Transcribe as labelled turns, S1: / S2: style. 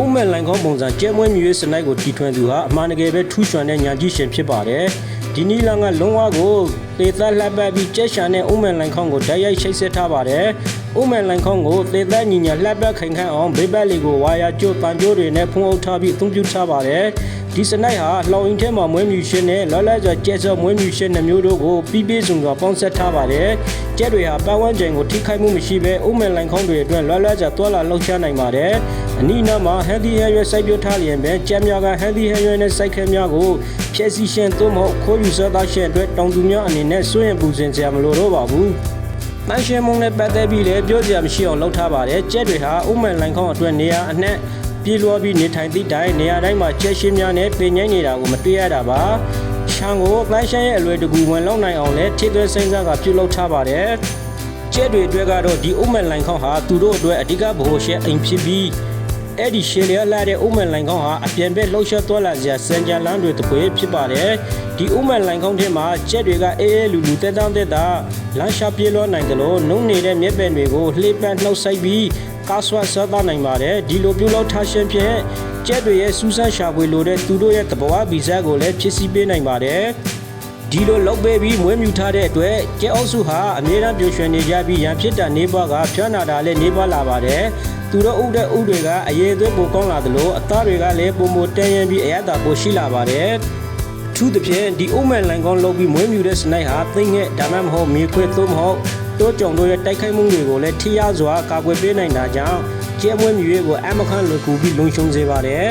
S1: ဥမဲ့လိုင်ခေါင်းပုံစံကျဲမွေးမြူရေးစနိုက်ကိုတီထွင်သူဟာအမှန်တကယ်ပဲထူးချွန်တဲ့ညာကြီးရှင်ဖြစ်ပါတယ်ဒီနီလာကလုံးဝကိုသေသက်လှပ်ပတ်ပြီးကျက်ရှာတဲ့ဥမဲ့လိုင်ခေါင်းကိုဓာတ်ရိုက်ချိတ်ဆက်ထားပါတယ်ဥမဲ့လိုင်ခေါင်းကိုသေသက်ညီညာလှပ်ပတ်ခိုင်ခန့်အောင်ဘေးဘက်လီကိုဝါယာကျိုးပန်ကျိုးတွေနဲ့ဖုံးအုပ်ထားပြီးအသုံးပြုထားပါတယ် ဒီစနိုက်ဟာလှောင်ရင်ထဲမှာမွေးမြူရှင်နဲ့လောလောဆယ်ကျက်စောမွေးမြူရှင်နှမျိုးတို့ကိုပြီးပြည့်စုံစွာပေါင်းဆက်ထားပါတယ်ကျက်တွေဟာပတ်ဝန်းကျင်ကိုထိခိုက်မှုမရှိဘဲဥမဲ့လိုင်ခေါင်းတွေအတွက်လောလောဆယ်တွာလာလှုပ်ရှားနိုင်ပါတယ်အနီးနားမှာ healthy hair ရွက်စိုက်ပျိုးထားလျင်ပဲကျက်များက healthy hair ရွက်နဲ့စိုက်ခဲများကိုဖြည့်ဆည်းရှင်သို့မဟုတ်ခိုးယူစောသားရှင်အတွက်တောင်သူများအနေနဲ့စွန့်ရင်ပူစင်စရာမလိုတော့ပါဘူး။တန်ရှင်မုံနဲ့ပတ်သက်ပြီးလည်းပြောစရာမရှိအောင်လုပ်ထားပါတယ်။ကျက်တွေဟာဥမှန်လိုင်ခေါင်းအတွက်နေရာအနှံ့ ပြေးလွှားပြီးနေထိုင်သည့်တိုင်နေရာတိုင်းမှာကျက်ရှင်းများနဲ့ပင်ငိမ့်နေတာကိုမတွေ့ရတာပါ။ရှန်ကိုတန်ရှင်ရဲ့အလွယ်တကူဝင်လောက်နိုင်အောင်လဲထိသွဲစိမ့်စားကပြုလုပ်ထားပါတယ်။ကျက်တွေအတွက်ကတော့ဒီဥမှန်လိုင်ခေါင်းဟာသူတို့အတွက်အဓိကဗဟိုရှဲအိမ်ဖြစ်ပြီးအဲ့ဒီရှေလျာလာတဲ့ဥမှန်လိုင်ခေါင်းဟာအပြန်ပဲလှုပ်ရှားသွားလာစရာစံကြလန်းတွေတပွဲဖြစ်ပါတယ်ဒီဥမှန်လိုင်ခေါင်းထဲမှာကျက်တွေကအေးအေးလူလူတဲတောင်းတဲတာလမ်းရှာပြေးလွှားနိုင်တယ်လို့နှုံနေတဲ့မြက်ပင်တွေကိုလှေပန်းနှုတ်ဆိုင်ပြီး ကားဆွတ်စားသားနိုင်ပါတယ်ဒီလိုပြုလုပ်ထားခြင်းဖြင့်ကျက်တွေရဲ့စူးစမ်းရှာဖွေလိုတဲ့သူတို့ရဲ့တဘာဝဗီဇကိုလည်းဖြစ်စီပေးနိုင်ပါတယ်ဒီလိုလောက်ပေးပြီးမွေးမြူထားတဲ့အတွက်ကျဲအုပ်စုဟာအမြဲတမ်းပျော်ရွှင်နေကြပြီးရန်ဖြစ်တာနေပွားကဖြောနာတာလည်းနေပွားလာပါတယ်သူတို့ဥတဲ့ဥတွေကအရေးသွေးပိုကောင်းလာသလိုအသားတွေကလည်းပုံမတန်ရင်ပြီးအရသာပိုရှိလာပါတယ်ထူးသဖြင့်ဒီအုံးမဲ့လိုင်ကောင်းလုပ်ပြီးမွေးမြူတဲ့စနိုက်ဟာသိငဲ့ဒါမှမဟုတ်မြေခွေသို့မဟုတ် တိုးကြုံတို့ရဲ့တိုက်ခိုက်မှုတွေကိုလည်းထိရစွာကာကွယ်ပေးနိုင်တာကြောင့်ကျဲမွေးမြူရေးကိုအမခန့်လွယ်ကူပြီးလုံခြုံစေပါတယ်